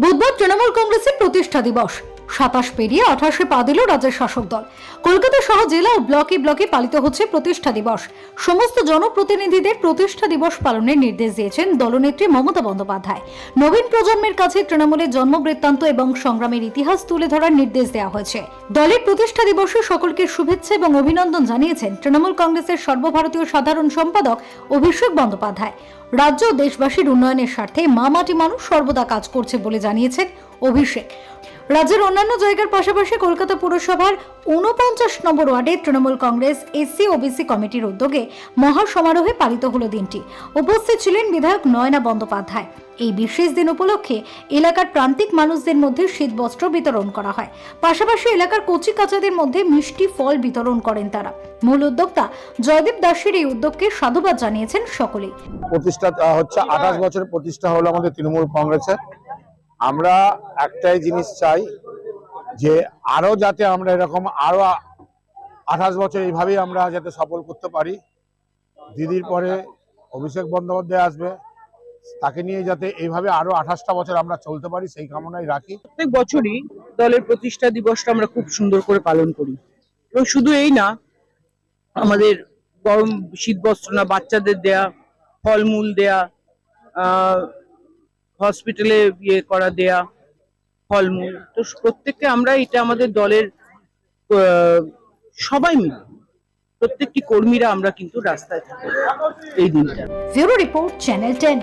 বুধবার তৃণমূল কংগ্রেসের প্রতিষ্ঠা দিবস। সাতাশ পেরিয়ে আঠাশে পা দিল রাজ্যের শাসক দল। কলকাতা সহ জেলা ও ব্লকে ব্লকে পালিত হচ্ছে প্রতিষ্ঠা দিবস। সমস্ত জনপ্রতিনিধিদের প্রতিষ্ঠা দিবস পালনের নির্দেশ দিয়েছেন দলনেত্রী মমতা বন্দ্যোপাধ্যায়। নবীন প্রজন্মের কাছে তৃণমূলের জন্মবৃত্তান্ত এবং সংগ্রামের ইতিহাস তুলে ধরার নির্দেশ দেওয়া হয়েছে। দলের প্রতিষ্ঠা দিবসে সকলকে শুভেচ্ছা এবং অভিনন্দন জানিয়েছেন তৃণমূল কংগ্রেসের সর্বভারতীয় সাধারণ সম্পাদক অভিষেক বন্দ্যোপাধ্যায়। রাজ্য দেশবাসীর উন্নয়নের স্বার্থে মা মাটি মানুষ সর্বদা কাজ করছে বলে জানিয়েছেন অভিষেক। রাজ্যের অন্যান্য জায়গার পাশাপাশি কলকাতা পুরসভার ঊনপঞ্চাশ নম্বর ওয়ার্ডে তৃণমূল কংগ্রেস, এসসি ওবিসি কমিটির উদ্যোগে মহা সমারোহে পালিত হলো দিনটি। উপস্থিত ছিলেন বিধায়ক নয়না বন্দ্যোপাধ্যায়। এই বিশেষ দিন উপলক্ষে এলাকার প্রান্তিক মানুষদের মধ্যে শীতবস্ত্র বিতরণ করা হয়। পাশাপাশি এলাকার কচি কাচাদের মধ্যে মিষ্টি ফল বিতরণ করেন তারা। মূল উদ্যোক্তা জয়দীপ দাসের এই উদ্যোগকে সাধুবাদ জানিয়েছেন সকলেই। প্রতিষ্ঠা হচ্ছে আঠাশ বছর প্রতিষ্ঠা হলো আমাদের তৃণমূল কংগ্রেসের। আমরা একটাই জিনিস চাই যে আরও যাতে আমরা এরকম আরও আঠাশ বছর এইভাবেই আমরা যাতে সফল করতে পারি, দিদির পরে অভিষেক বন্দ্যোপাধ্যায় আসবে, তাকে নিয়ে যাতে এইভাবে আরও আঠাশটা বছর আমরা চলতে পারি সেই কামনাই রাখি। প্রত্যেক বছরই দলের প্রতিষ্ঠা দিবসটা আমরা খুব সুন্দর করে পালন করি। এবং শুধু এই না, আমাদের গরম শীত বস্ত্র না, বাচ্চাদের দেয়া, ফলমূল দেয়া হসপিটালে ইয়ে করা দেয়া, ফলমূল। তো প্রত্যেককে আমরা এটা আমাদের দলের সবাই মিলে, প্রত্যেকটি কর্মীরা আমরা কিন্তু রাস্তায় থাকি এই দিনটা। Zero report channel ten